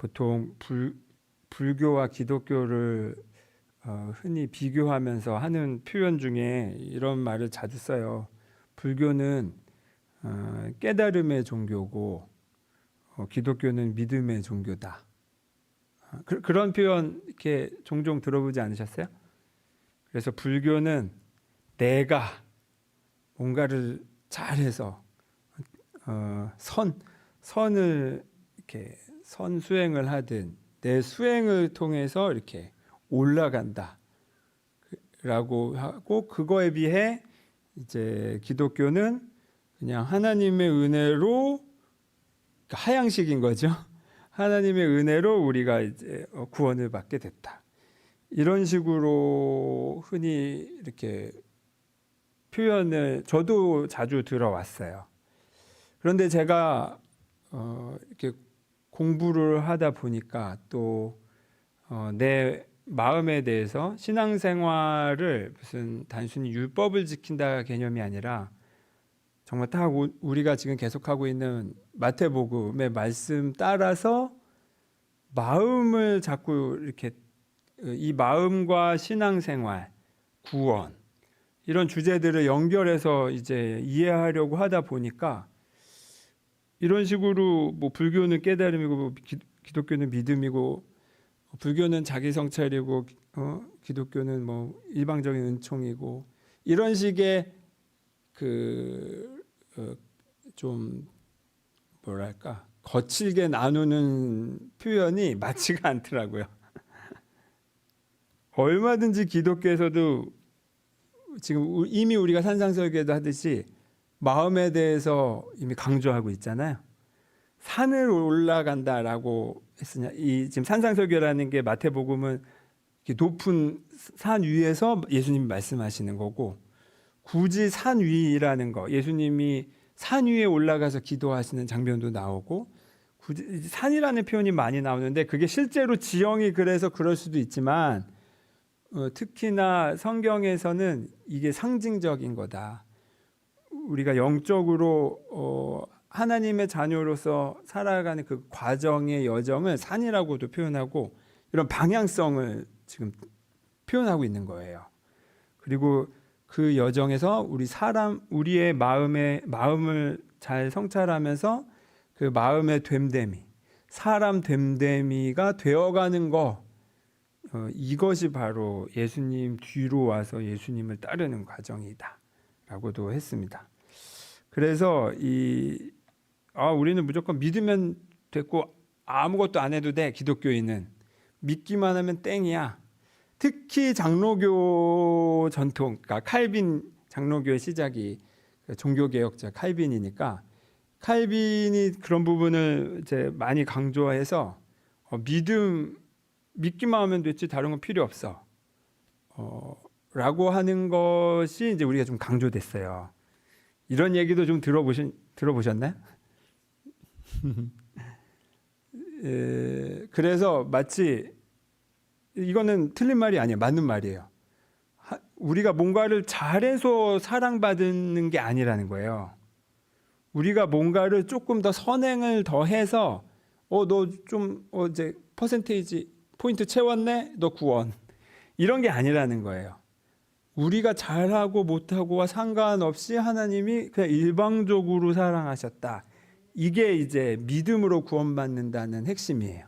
보통 불, 불교와 기독교를 어, 흔히 비교하면서 하는 표현 중에 이런 말을 자주 써요. 불교는 어, 깨달음의 종교고 어, 기독교는 믿음의 종교다. 어, 그, 그런 표현 이렇게 종종 들어보지 않으셨어요? 그래서 불교는 내가 뭔가를 잘해서 어, 선 선을 이렇게 선 수행을 하든 내 수행을 통해서 이렇게 올라간다. 라고 하고 그거에 비해 이제 기독교는 그냥 하나님의 은혜로 하향식인 거죠. 하나님의 은혜로 우리가 이제 어, 구원을 받게 됐다. 이런 식으로 흔히 이렇게 표현을 저도 자주 들어왔어요. 그런데 제가 어, 이렇게 공부를 하다 보니까 또 어, 내 마음에 대해서 신앙생활을 무슨 단순히 율법을 지킨다 개념이 아니라 정말 딱 우- 우리가 지금 계속하고 있는 마태복음의 말씀 따라서 마음을 자꾸 이렇게 이 마음과 신앙생활, 구원 이런 주제들을 연결해서 이제 이해하려고 하다 보니까 이런 식으로 뭐 불교는 깨달음이고 뭐 기, 기독교는 믿음이고 불교는 자기 성찰이고 어, 기독교는 뭐 일방적인 은총이고 이런 식의 그좀 뭐랄까 거칠게 나누는 표현이 맞지가 않더라고요. 얼마든지 기독교에서도 지금 우- 이미 우리가 산상설계도 하듯이 마음에 대해서 이미 강조하고 있잖아요. 산을 올라간다라고 했으냐? 이 지금 산상설교라는 게 마태복음은 높은 산 위에서 예수님이 말씀하시는 거고 굳이 산 위라는 거 예수님이 산 위에 올라가서 기도하시는 장면도 나오고 굳이 산이라는 표현이 많이 나오는데 그게 실제로 지형이 그래서 그럴 수도 있지만 어, 특히나 성경에서는 이게 상징적인 거다. 우리가 영적으로 어, 하나님의 자녀로서 살아가는 그 과정의 여정을 산이라고도 표현하고 이런 방향성을 지금 표현하고 있는 거예요. 그리고 그 여정에서 우리 사람 우리의 마음의 마음을 잘 성찰하면서 그 마음의 됨됨이 사람 됨됨이가 되어가는 거 어, 이것이 바로 예수님 뒤로 와서 예수님을 따르는 과정이다 라고도 했습니다. 그래서 이 아, 우리는 무조건 믿으면 됐고 아무것도 안 해도 돼 기독교인은 믿기만 하면 땡이야. 특히 장로교 전통, 그러니까 칼빈 장로교의 시작이 그 종교개혁자 칼빈이니까 칼빈이 그런 부분을 이제 많이 강조해서 어, 믿음 믿기만 하면 됐지 다른 건 필요 없어. 어, 라고 하는 것이 이제 우리가 좀 강조됐어요. 이런 얘기도 좀 들어보신 들어보셨나요? 에, 그래서 마치 이거는 틀린 말이 아니에요. 맞는 말이에요. 하- 우리가 뭔가를 잘해서 사랑받는 게 아니라는 거예요. 우리가 뭔가를 조금 더 선행을 더 해서 어너좀 어, 이제 퍼센테이지 포인트 채웠네 너 구원 이런 게 아니라는 거예요. 우리가 잘하고 못하고와 상관없이 하나님이 그냥 일방적으로 사랑하셨다. 이게 이제 믿음으로 구원받는다는 핵심이에요.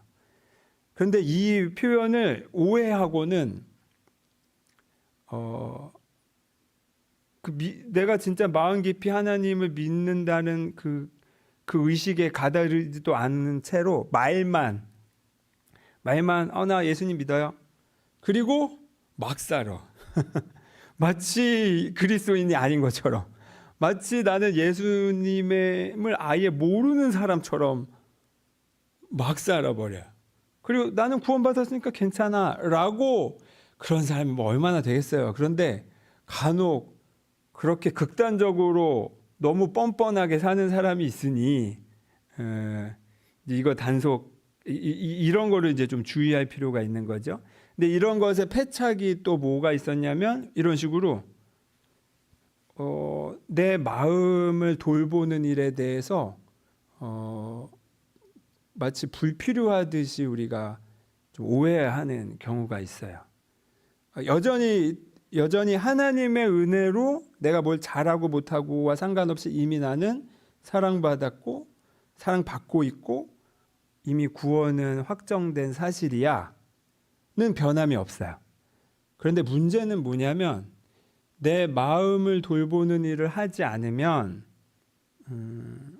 그런데 이 표현을 오해하고는 어, 그 미, 내가 진짜 마음 깊이 하나님을 믿는다는 그, 그 의식에 가다르지도 않는 채로 말만 말만 어, 나 예수님 믿어요. 그리고 막 살아. 마치 그리스도인이 아닌 것처럼 마치 나는 예수님을 아예 모르는 사람처럼 막 살아버려. 그리고 나는 구원받았으니까 괜찮아 라고 그런 사람이 뭐 얼마나 되겠어요. 그런데 간혹 그렇게 극단적으로 너무 뻔뻔하게 사는 사람이 있으니 에, 이거 단속 이, 이, 이런 거를 이제 좀 주의할 필요가 있는 거죠. 근데 이런 것에 패착이 또 뭐가 있었냐면 이런 식으로 어, 내 마음을 돌보는 일에 대해서 어, 마치 불필요하듯이 우리가 좀 오해하는 경우가 있어요. 여전히 여전히 하나님의 은혜로 내가 뭘 잘하고 못하고와 상관없이 이미 나는 사랑받았고 사랑받고 있고 이미 구원은 확정된 사실이야는 변함이 없어요. 그런데 문제는 뭐냐면 내 마음을 돌보는 일을 하지 않으면 음,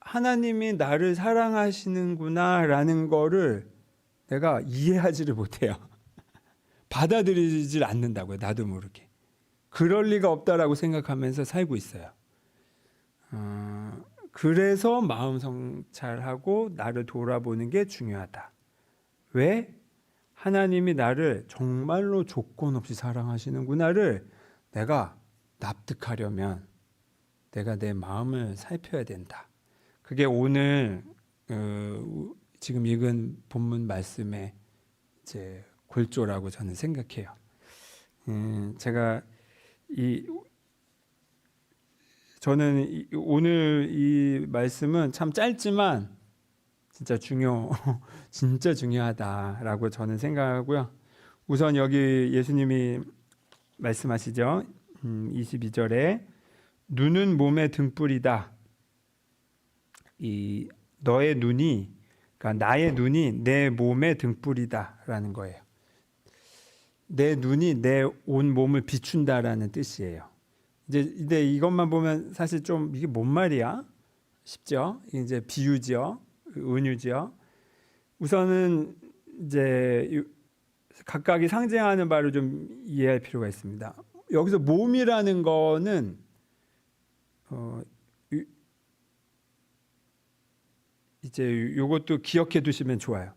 하나님이 나를 사랑하시는구나라는 거를 내가 이해하지를 못해요. 받아들이질 않는다고요. 나도 모르게. 그럴 리가 없다라고 생각하면서 살고 있어요. 어, 그래서 마음 성찰하고 나를 돌아보는 게 중요하다. 왜? 하나님이 나를 정말로 조건 없이 사랑하시는구나를 내가 납득하려면 내가 내 마음을 살펴야 된다. 그게 오늘 어, 지금 읽은 본문 말씀의 이제 골조라고 저는 생각해요. 음, 제가 이 저는 이, 오늘 이 말씀은 참 짧지만 진짜 중요 진짜 중요하다라고 저는 생각하고요. 우선 여기 예수님이 말씀하시죠. 음, 22절에 눈은 몸의 등불이다. 이 너의 눈이 그러니까 나의 눈이 내 몸의 등불이다라는 거예요. 내 눈이 내 온 몸을 비춘다라는 뜻이에요. 이제 근데 이것만 보면 사실 좀 이게 뭔 말이야? 싶죠? 이제 비유죠, 은유죠. 우선은 이제 각각이 상징하는 바를 좀 이해할 필요가 있습니다. 여기서 몸이라는 거는 어, 이제 요것도 기억해 두시면 좋아요.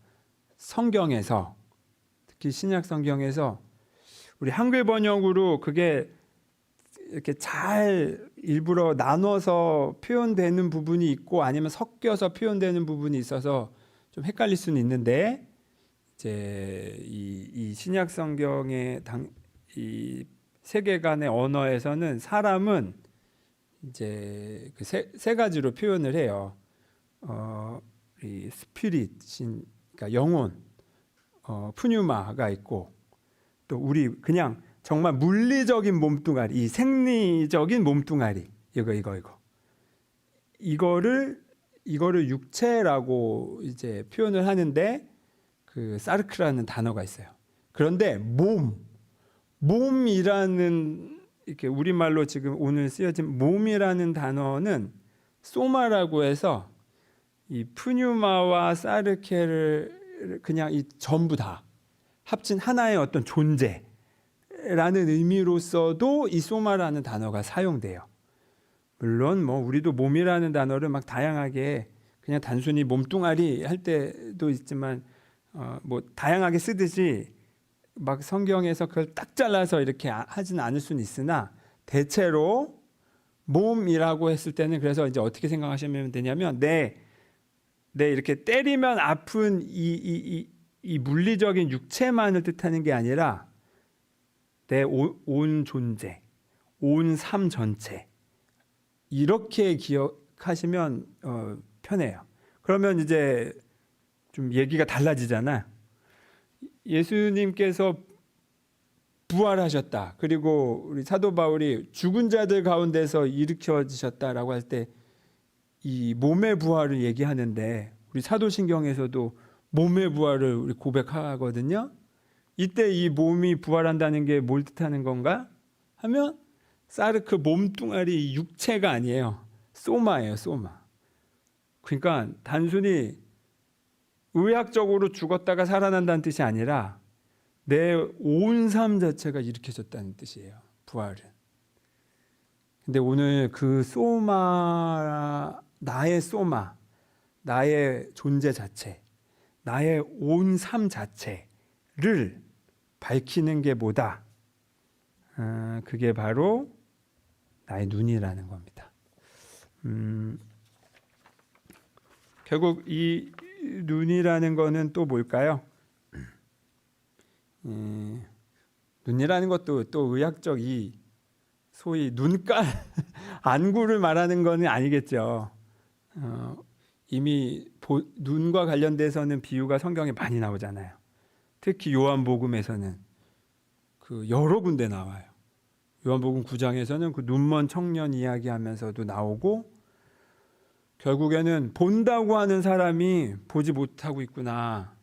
성경에서 특히 신약 성경에서 우리 한글 번역으로 그게 이렇게 잘 일부러 나눠서 표현되는 부분이 있고 아니면 섞여서 표현되는 부분이 있어서 좀 헷갈릴 수는 있는데 이제 이, 이 신약 성경의 당, 이 세계관의 언어에서는 사람은 이제 그 세 세 가지로 표현을 해요. 어, 이 스피릿인 그러니까 영혼, 어, 푸뉴마가 있고 또 우리 그냥 정말 물리적인 몸뚱아리, 이 생리적인 몸뚱아리 이거 이거 이거 이거를 이거를 육체라고 이제 표현을 하는데 그 사르크라는 단어가 있어요. 그런데 몸 몸이라는 이렇게 우리말로 지금 오늘 쓰여진 몸이라는 단어는 소마라고 해서 이 푸뉴마와 사르케를 그냥 이 전부 다 합친 하나의 어떤 존재 라는 의미로서도 이 소마라는 단어가 사용돼요. 물론 뭐 우리도 몸이라는 단어를 막 다양하게 그냥 단순히 몸뚱아리 할 때도 있지만 어 뭐 다양하게 쓰듯이 막 성경에서 그걸 딱 잘라서 이렇게 하지는 않을 수는 있으나 대체로 몸이라고 했을 때는 그래서 이제 어떻게 생각하시면 되냐면 내, 내 이렇게 때리면 아픈 이, 이, 이, 이 물리적인 육체만을 뜻하는 게 아니라 내 온 존재, 온 삶 전체 이렇게 기억하시면 어, 편해요. 그러면 이제 좀 얘기가 달라지잖아. 예수님께서 부활하셨다. 그리고 우리 사도 바울이 죽은 자들 가운데서 일으켜지셨다라고 할 때 이 몸의 부활을 얘기하는데 우리 사도신경에서도 몸의 부활을 우리 고백하거든요. 이때 이 몸이 부활한다는 게 뭘 뜻하는 건가? 하면 사르크 몸뚱아리 육체가 아니에요. 소마예요, 소마. 그러니까 단순히 의학적으로 죽었다가 살아난다는 뜻이 아니라 내 온 삶 자체가 일으켜졌다는 뜻이에요. 부활은. 근데 오늘 그 소마 나의 소마 나의 존재 자체 나의 온 삶 자체를 밝히는 게 뭐다? 아, 그게 바로 나의 눈이라는 겁니다. 음, 결국 이 눈이라는 거는 또 뭘까요? 음, 눈이라는 것도 또 의학적 이 소위 눈깔 안구를 말하는 거는 아니겠죠. 어, 이미 보- 눈과 관련돼서는 비유가 성경에 많이 나오잖아요. 특히 요한복음에서는 그 여러 군데 나와요. 요한복음 9장에서는 그 눈먼 청년 이야기하면서도 나오고 결국에는 본다고 하는 사람이 보지 못하고 있구나.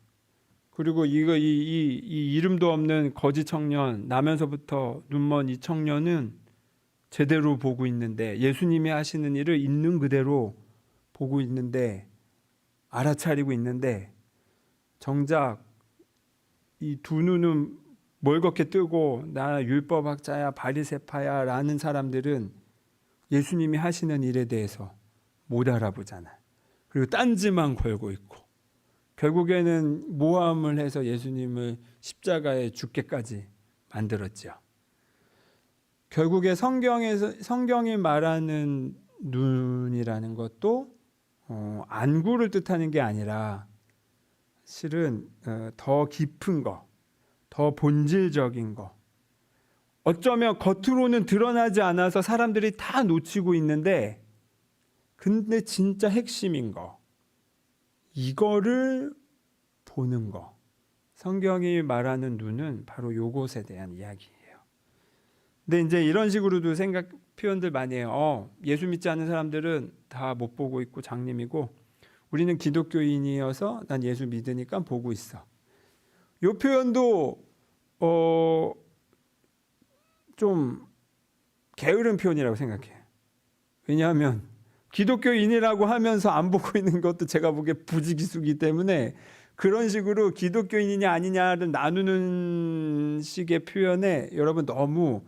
그리고 이거 이, 이, 이 이름도 없는 거짓 청년 나면서부터 눈먼 이 청년은 제대로 보고 있는데 예수님이 하시는 일을 있는 그대로 보고 있는데 알아차리고 있는데 정작 이 두 눈은 멀겋게 뜨고 나 율법학자야 바리새파야라는 사람들은 예수님이 하시는 일에 대해서 못 알아보잖아. 그리고 딴지만 걸고 있고 결국에는 모함을 해서 예수님을 십자가에 죽게까지 만들었죠. 결국에 성경에서 성경이 말하는 눈이라는 것도 어, 안구를 뜻하는 게 아니라 실은 어, 더 깊은 거, 더 본질적인 거. 어쩌면 겉으로는 드러나지 않아서 사람들이 다 놓치고 있는데, 근데 진짜 핵심인 거. 이거를 보는 거. 성경이 말하는 눈은 바로 요것에 대한 이야기예요. 근데 이제 이런 식으로도 생각 표현들 많이 해요. 어, 예수 믿지 않는 사람들은 다 못 보고 있고 장님이고 우리는 기독교인이어서 난 예수 믿으니까 보고 있어. 요 표현도 어, 좀 게으른 표현이라고 생각해요. 왜냐하면 기독교인이라고 하면서 안 보고 있는 것도 제가 보기에 부지기수기 때문에 그런 식으로 기독교인이냐 아니냐를 나누는 식의 표현에 여러분 너무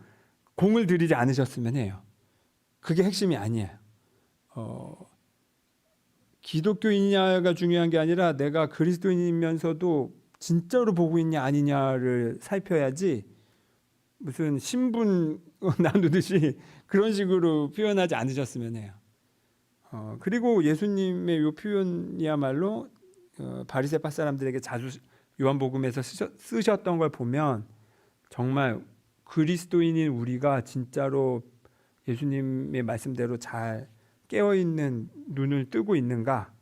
공을 들이지 않으셨으면 해요. 그게 핵심이 아니에요. 어, 기독교인이냐가 중요한 게 아니라 내가 그리스도인이면서도 진짜로 보고 있냐 아니냐를 살펴야지 무슨 신분 나누듯이 그런 식으로 표현하지 않으셨으면 해요. 어, 그리고 예수님의 이 표현이야말로 어, 바리새파 사람들에게 자주 요한복음에서 쓰셨, 쓰셨던 걸 보면 정말 그리스도인인 우리가 진짜로 예수님의 말씀대로 잘 깨어 있는 눈을 뜨고 있는가?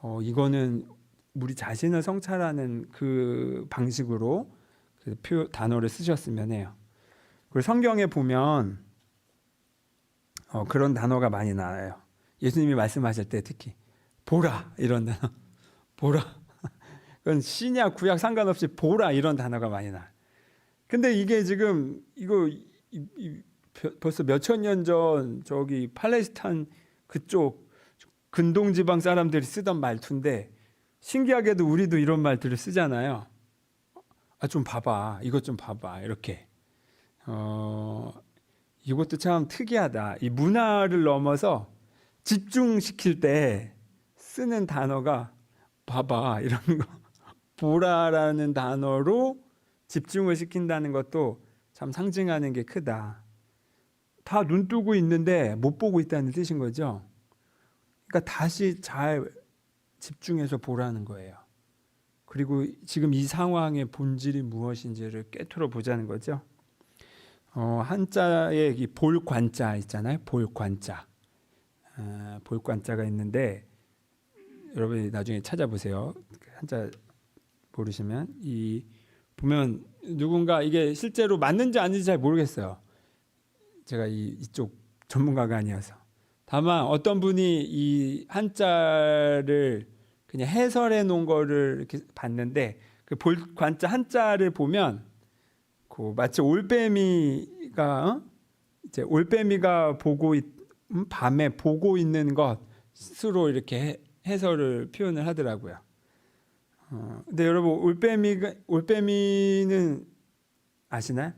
어, 이거는 우리 자신을 성찰하는 그 방식으로 그 표, 단어를 쓰셨으면 해요. 그리고 성경에 보면 어, 그런 단어가 많이 나와요. 예수님이 말씀하실 때 특히 보라 이런 단어, 보라. 그건 신약 구약 상관없이 보라 이런 단어가 많이 나. 근데 이게 지금 이거 이, 이, 벌써 몇 천 년 전 저기 팔레스타인 그쪽 근동 지방 사람들이 쓰던 말투인데 신기하게도 우리도 이런 말들을 쓰잖아요. 아 좀 봐봐, 이것 좀 봐봐 이렇게. 어 이것도 참 특이하다. 이 문화를 넘어서 집중시킬 때 쓰는 단어가 봐봐 이런 거 보라라는 단어로 집중을 시킨다는 것도 참 상징하는 게 크다. 다 눈 뜨고 있는데 못 보고 있다는 뜻인 거죠. 그러니까 다시 잘 집중해서 보라는 거예요. 그리고 지금 이 상황의 본질이 무엇인지를 꿰뚫어 보자는 거죠. 어, 한자에 이 볼관자 있잖아요. 볼 관자. 아, 볼 관자가 있는데 여러분이 나중에 찾아보세요. 한자 모르시면 이 보면 누군가 이게 실제로 맞는지 아닌지 잘 모르겠어요. 제가 이, 이쪽 전문가가 아니어서. 다만 어떤 분이 이 한자를 그냥 해설해 놓은 거를 이렇게 봤는데 그 볼 관자 한자를 보면 그 마치 올빼미가 어? 이제 올빼미가 보고 있, 음, 밤에 보고 있는 것으로 이렇게 해, 해설을 표현을 하더라고요. 어, 근데 여러분 올빼미가 올빼미는 아시나요?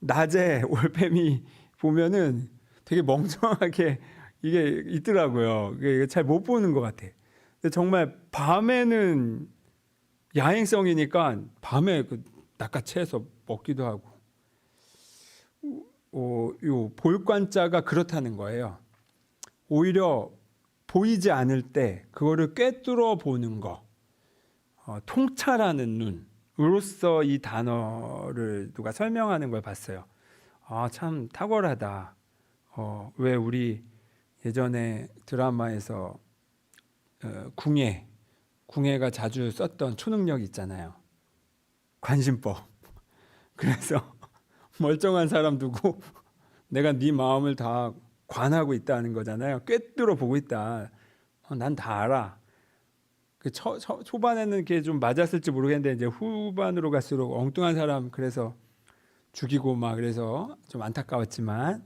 낮에 올빼미 보면은 되게 멍청하게 이게 있더라고요. 잘못 보는 것 같아. 근데 정말 밤에는 야행성이니까 밤에 그 낚아채서 먹기도 하고. 어, 요 볼관자가 그렇다는 거예요. 오히려 보이지 않을 때 그거를 꿰뚫어 보는 거, 어, 통찰하는 눈으로서 이 단어를 누가 설명하는 걸 봤어요. 아, 참 탁월하다. 어, 왜 우리 예전에 드라마에서 어, 궁예 궁예가 자주 썼던 초능력 있잖아요. 관심법. 그래서 멀쩡한 사람 두고 내가 네 마음을 다 관하고 있다는 거잖아요. 꿰뚫어 보고 있다. 어, 난다 알아. 그 초, 초, 초반에는 이게 좀 맞았을지 모르겠는데 이제 후반으로 갈수록 엉뚱한 사람 그래서 죽이고 막 그래서 좀 안타까웠지만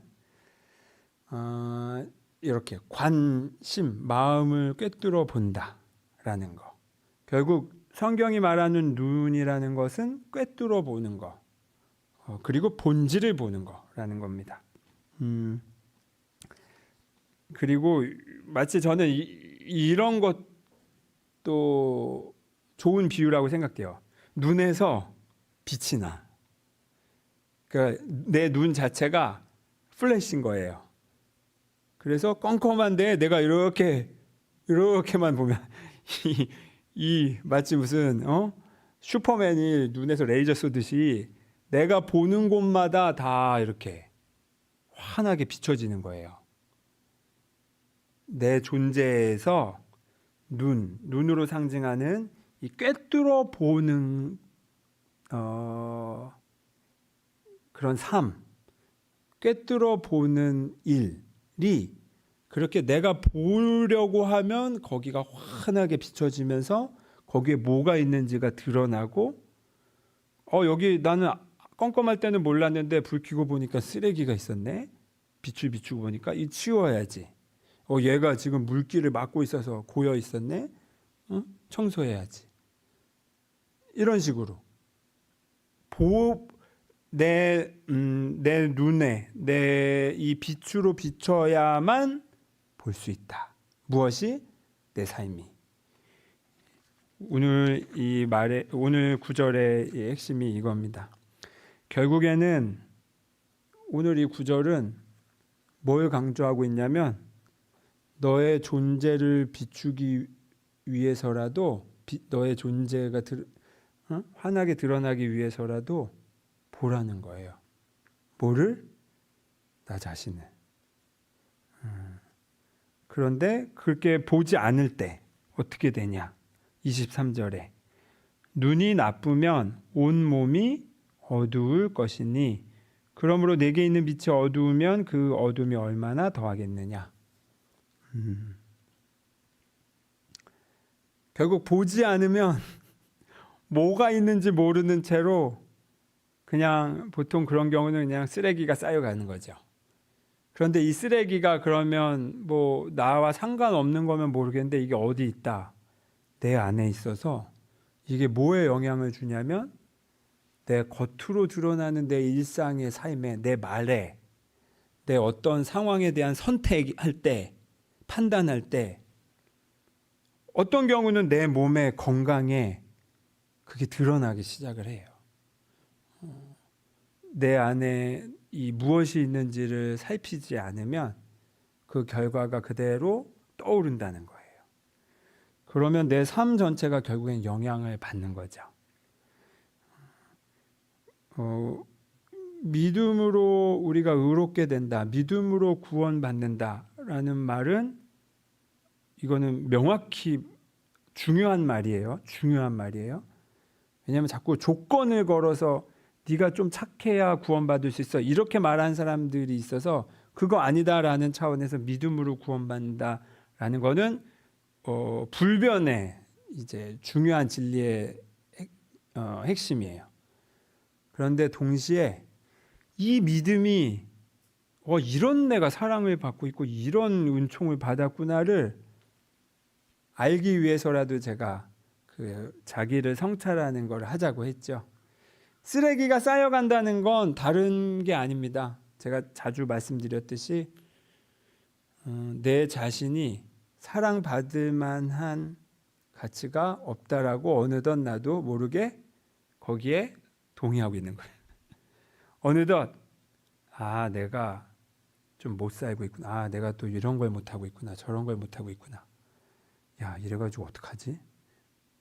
어, 이렇게 관심 마음을 꿰뚫어 본다라는 거. 결국 성경이 말하는 눈이라는 것은 꿰뚫어 보는 거. 어, 그리고 본질을 보는 거라는 겁니다. 음, 그리고 마치 저는 이, 이런 것도 좋은 비유라고 생각해요. 눈에서 빛이 나. 그러니까 내 눈 자체가 플래시인 거예요. 그래서 껌껌한데 내가 이렇게 이렇게만 보면 이, 이 마치 무슨 어 슈퍼맨이 눈에서 레이저 쏘듯이 내가 보는 곳마다 다 이렇게 환하게 비춰지는 거예요. 내 존재에서 눈, 눈으로 상징하는 이 꿰뚫어 보는 어, 그런 삶, 꿰뚫어 보는 일이 그렇게 내가 보려고 하면 거기가 환하게 비춰지면서 거기에 뭐가 있는지가 드러나고 어 여기 나는 껌껌할 때는 몰랐는데 불 켜고 보니까 쓰레기가 있었네. 빛을 비추고 보니까 이 치워야지. 어 얘가 지금 물기를 막고 있어서 고여 있었네. 어? 청소해야지. 이런 식으로 보 내, 음, 내 눈에 내 이 빛으로 비춰야만 볼 수 있다. 무엇이 내 삶이. 오늘 이 말의 오늘 구절의 이 핵심이 이겁니다. 결국에는 오늘 이 구절은 뭘 강조하고 있냐면 너의 존재를 비추기 위해서라도 비, 너의 존재가 드, 어? 환하게 드러나기 위해서라도 보라는 거예요. 뭐를? 나 자신을. 음. 그런데 그렇게 보지 않을 때 어떻게 되냐? 23절에 눈이 나쁘면 온 몸이 어두울 것이니 그러므로 내게 있는 빛이 어두우면 그 어둠이 얼마나 더하겠느냐? 음. 결국 보지 않으면 뭐가 있는지 모르는 채로 그냥 보통 그런 경우는 그냥 쓰레기가 쌓여가는 거죠. 그런데 이 쓰레기가 그러면 뭐 나와 상관없는 거면 모르겠는데 이게 어디 있다. 내 안에 있어서 이게 뭐에 영향을 주냐면 내 겉으로 드러나는 내 일상의 삶에 내 말에 내 어떤 상황에 대한 선택할 때 판단할 때 어떤 경우는 내 몸의 건강에 그게 드러나기 시작을 해요. 내 안에 이 무엇이 있는지를 살피지 않으면 그 결과가 그대로 떠오른다는 거예요. 그러면 내 삶 전체가 결국엔 영향을 받는 거죠. 어, 믿음으로 우리가 의롭게 된다, 믿음으로 구원받는다라는 말은 이거는 명확히 중요한 말이에요. 중요한 말이에요. 왜냐하면 자꾸 조건을 걸어서 네가 좀 착해야 구원받을 수 있어. 이렇게 말한 사람들이 있어서 그거 아니다라는 차원에서 믿음으로 구원받는다라는 거는 어, 불변의 이제 중요한 진리의 핵, 어, 핵심이에요. 그런데 동시에 이 믿음이 어, 이런 내가 사랑을 받고 있고 이런 은총을 받았구나를 알기 위해서라도 제가 그 자기를 성찰하는 걸 하자고 했죠. 쓰레기가 쌓여간다는 건 다른 게 아닙니다. 제가 자주 말씀드렸듯이 어, 내 자신이 사랑받을 만한 가치가 없다라고 어느덧 나도 모르게 거기에 동의하고 있는 거예요. 어느덧 아 내가 좀 못 살고 있구나. 아 내가 또 이런 걸 못 하고 있구나. 저런 걸 못 하고 있구나. 야 이래가지고 어떡하지?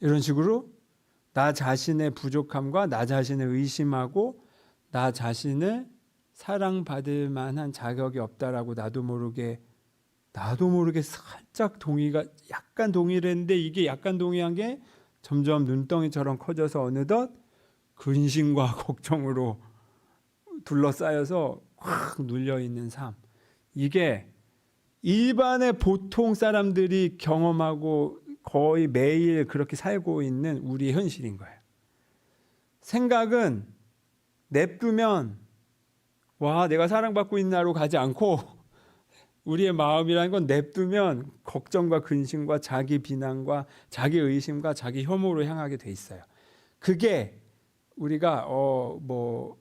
이런 식으로 나 자신의 부족함과 나 자신을 의심하고 나 자신을 사랑받을 만한 자격이 없다라고 나도 모르게 나도 모르게 살짝 동의가 약간 동의를 했는데 이게 약간 동의한 게 점점 눈덩이처럼 커져서 어느덧 근심과 걱정으로 둘러싸여서 확 눌려 있는 삶. 이게 일반의 보통 사람들이 경험하고 거의 매일 그렇게 살고 있는 우리의 현실인 거예요. 생각은 냅두면 와 내가 사랑받고 있나로 가지 않고 우리의 마음이라는 건 냅두면 걱정과 근심과 자기 비난과 자기 의심과 자기 혐오로 향하게 돼 있어요. 그게 우리가 어뭐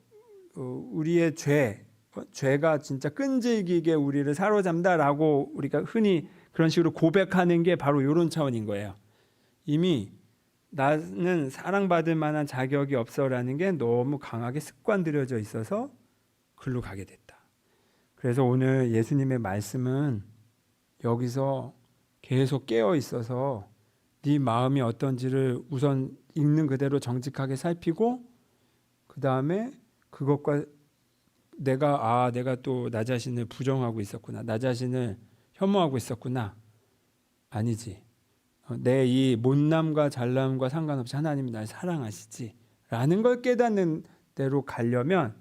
어, 우리의 죄 어, 죄가 진짜 끈질기게 우리를 사로잡다라고 우리가 흔히 그런 식으로 고백하는 게 바로 이런 차원인 거예요. 이미 나는 사랑받을 만한 자격이 없어라는 게 너무 강하게 습관들여져 있어서 글로 가게 됐다. 그래서 오늘 예수님의 말씀은 여기서 계속 깨어 있어서 네 마음이 어떤지를 우선 있는 그대로 정직하게 살피고 그 다음에 그것과 내가 아 내가 또 나 자신을 부정하고 있었구나 나 자신을 혐오하고 있었구나 아니지 어, 내이 못남과 잘남과 상관없이 하나님이 날 사랑하시지 라는 걸 깨닫는 대로 가려면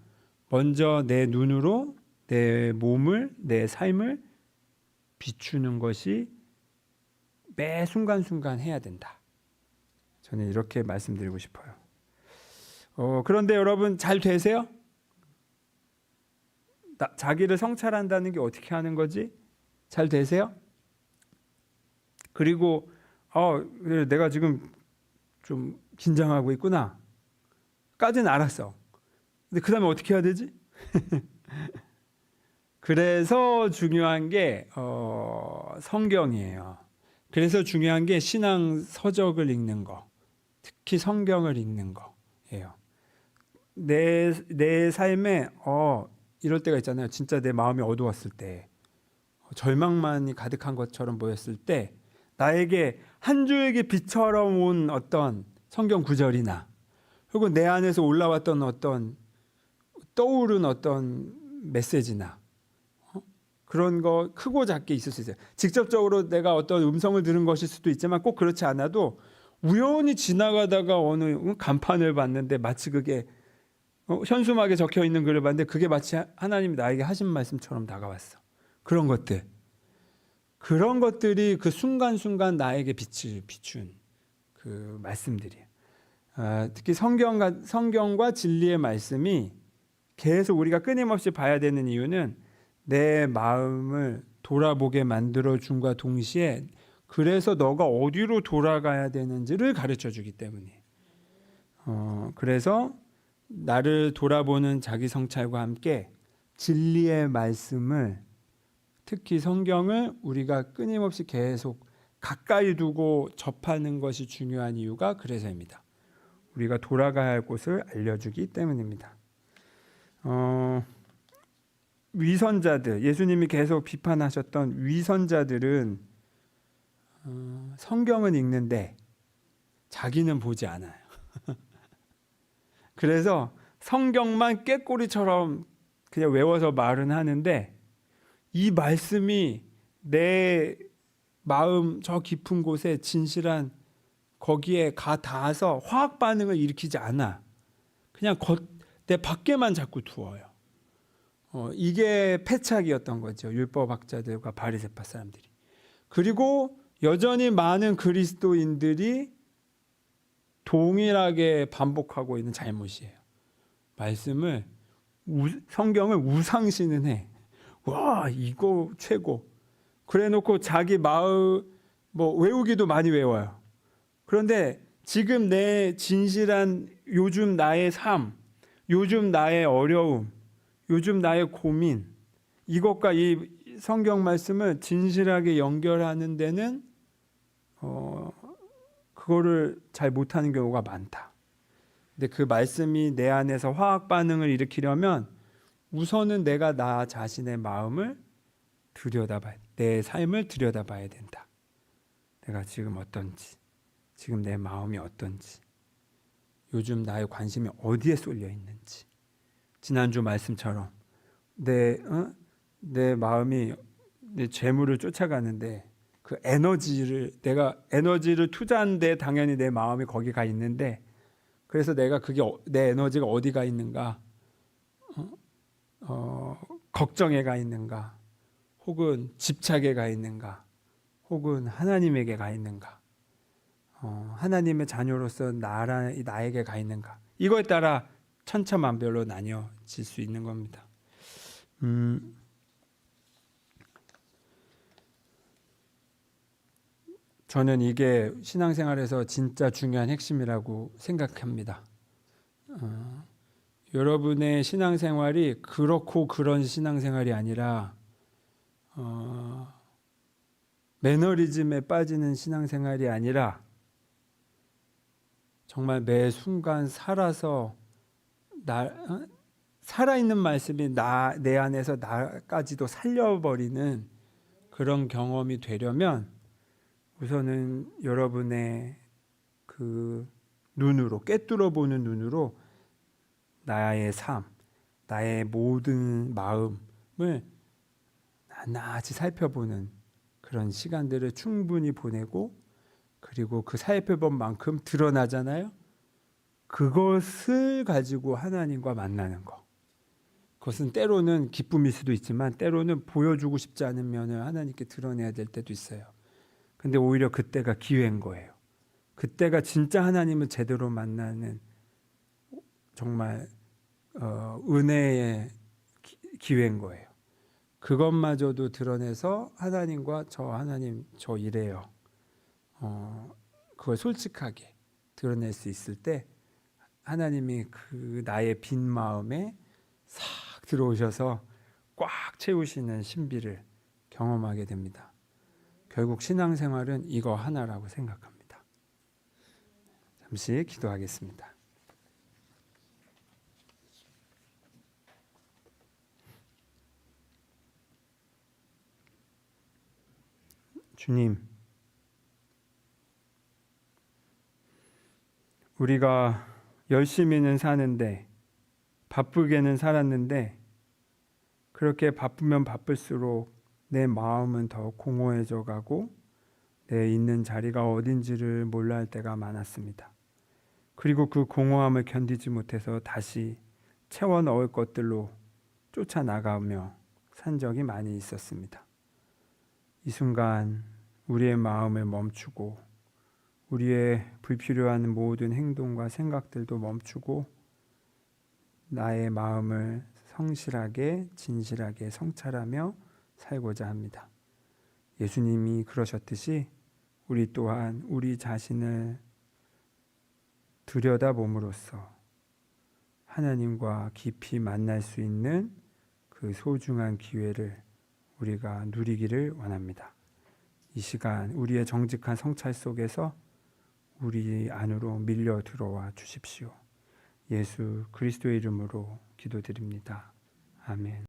먼저 내 눈으로 내 몸을 내 삶을 비추는 것이 매 순간순간 해야 된다. 저는 이렇게 말씀드리고 싶어요. 어, 그런데 여러분 잘 되세요? 나, 자기를 성찰한다는 게 어떻게 하는 거지? 잘 되세요? 그리고 어, 내가 지금 좀 긴장하고 있구나. 까지는 알았어. 근데 그 다음에 어떻게 해야 되지? 그래서 중요한 게 어, 성경이에요. 그래서 중요한 게 신앙 서적을 읽는 거, 특히 성경을 읽는 거예요. 내, 내 삶에 어, 이럴 때가 있잖아요. 진짜 내 마음이 어두웠을 때, 절망만이 가득한 것처럼 보였을 때, 나에게 한 줄기 빛처럼 온 어떤 성경 구절이나, 그리고 내 안에서 올라왔던 어떤 떠오른 어떤 메시지나, 어? 그런 거 크고 작게 있을 수 있어요. 직접적으로 내가 어떤 음성을 들은 것일 수도 있지만 꼭 그렇지 않아도 우연히 지나가다가 어느 간판을 봤는데 마치 그게 어, 현수막에 적혀 있는 글을 봤는데 그게 마치 하나님이 나에게 하신 말씀처럼 다가왔어. 그런 것들. 그런 것들이 그 순간순간 나에게 빛을 비춘 그 말씀들이에요. 아, 특히 성경과, 성경과 진리의 말씀이 계속 우리가 끊임없이 봐야 되는 이유는 내 마음을 돌아보게 만들어 준과 동시에 그래서 너가 어디로 돌아가야 되는지를 가르쳐 주기 때문에. 어, 그래서 나를 돌아보는 자기 성찰과 함께 진리의 말씀을 특히 성경을 우리가 끊임없이 계속 가까이 두고 접하는 것이 중요한 이유가 그래서입니다. 우리가 돌아가야 할 곳을 알려주기 때문입니다. 어, 위선자들, 예수님이 계속 비판하셨던 위선자들은 어, 성경은 읽는데 자기는 보지 않아요. 그래서 성경만 깨꼬리처럼 그냥 외워서 말은 하는데 이 말씀이 내 마음 저 깊은 곳에 진실한 거기에 가 닿아서 화학 반응을 일으키지 않아. 그냥 겉, 내 밖에만 자꾸 두어요. 어, 이게 패착이었던 거죠. 율법학자들과 바리새파 사람들이. 그리고 여전히 많은 그리스도인들이 동일하게 반복하고 있는 잘못이에요. 말씀을 우, 성경을 우상시는 해. 와 이거 최고. 그래놓고 자기 마음 뭐 외우기도 많이 외워요. 그런데 지금 내 진실한 요즘 나의 삶, 요즘 나의 어려움, 요즘 나의 고민 이것과 이 성경 말씀을 진실하게 연결하는 데는 어, 그거를 잘 못하는 경우가 많다. 근데 그 말씀이 내 안에서 화학 반응을 일으키려면 우선은 내가 나 자신의 마음을 들여다봐야 내 삶을 들여다봐야 된다. 내가 지금 어떤지, 지금 내 마음이 어떤지, 요즘 나의 관심이 어디에 쏠려 있는지. 지난주 말씀처럼 내, 어? 내 마음이 내 재물을 쫓아가는데 그 에너지를 내가 에너지를 투자한데 당연히 내 마음이 거기 가 있는데 그래서 내가 그게 어- 내 에너지가 어디가 있는가 어, 어, 걱정에 가 있는가 혹은 집착에 가 있는가 혹은 하나님에게 가 있는가 어, 하나님의 자녀로서 나라 나에게 가 있는가 이거에 따라 천차만별로 나뉘어질 수 있는 겁니다. 음, 저는 이게 신앙생활에서 진짜 중요한 핵심이라고 생각합니다. 어, 여러분의 신앙생활이 그렇고 그런 신앙생활이 아니라 어, 매너리즘에 빠지는 신앙생활이 아니라 정말 매 순간 살아서 나 어? 살아있는 말씀이 나 내 안에서 나까지도 살려버리는 그런 경험이 되려면 우선은 여러분의 그 눈으로 꿰뚫어 보는 눈으로 나의 삶, 나의 모든 마음을 낱낱이 살펴보는 그런 시간들을 충분히 보내고 그리고 그 살펴본 만큼 드러나잖아요. 그것을 가지고 하나님과 만나는 거. 그것은 때로는 기쁨일 수도 있지만 때로는 보여주고 싶지 않은 면을 하나님께 드러내야 될 때도 있어요. 근데 오히려 그때가 기회인 거예요. 그때가 진짜 하나님을 제대로 만나는 정말 어, 은혜의 기- 기회인 거예요. 그것마저도 드러내서 하나님과 저 하나님 저 이래요. 어, 그걸 솔직하게 드러낼 수 있을 때 하나님이 그 나의 빈 마음에 싹 들어오셔서 꽉 채우시는 신비를 경험하게 됩니다. 결국 신앙생활은 이거 하나라고 생각합니다. 잠시 기도하겠습니다. 주님, 우리가 열심히는 사는데 바쁘게는 살았는데 그렇게 바쁘면 바쁠수록 내 마음은 더 공허해져 가고 내 있는 자리가 어딘지를 몰라 할 때가 많았습니다. 그리고 그 공허함을 견디지 못해서 다시 채워 넣을 것들로 쫓아나가며 산 적이 많이 있었습니다. 이 순간 우리의 마음을 멈추고 우리의 불필요한 모든 행동과 생각들도 멈추고 나의 마음을 성실하게 진실하게 성찰하며 살고자 합니다. 예수님이 그러셨듯이 우리 또한 우리 자신을 들여다봄으로써 하나님과 깊이 만날 수 있는 그 소중한 기회를 우리가 누리기를 원합니다. 이 시간 우리의 정직한 성찰 속에서 우리 안으로 밀려 들어와 주십시오. 예수 그리스도의 이름으로 기도드립니다. 아멘.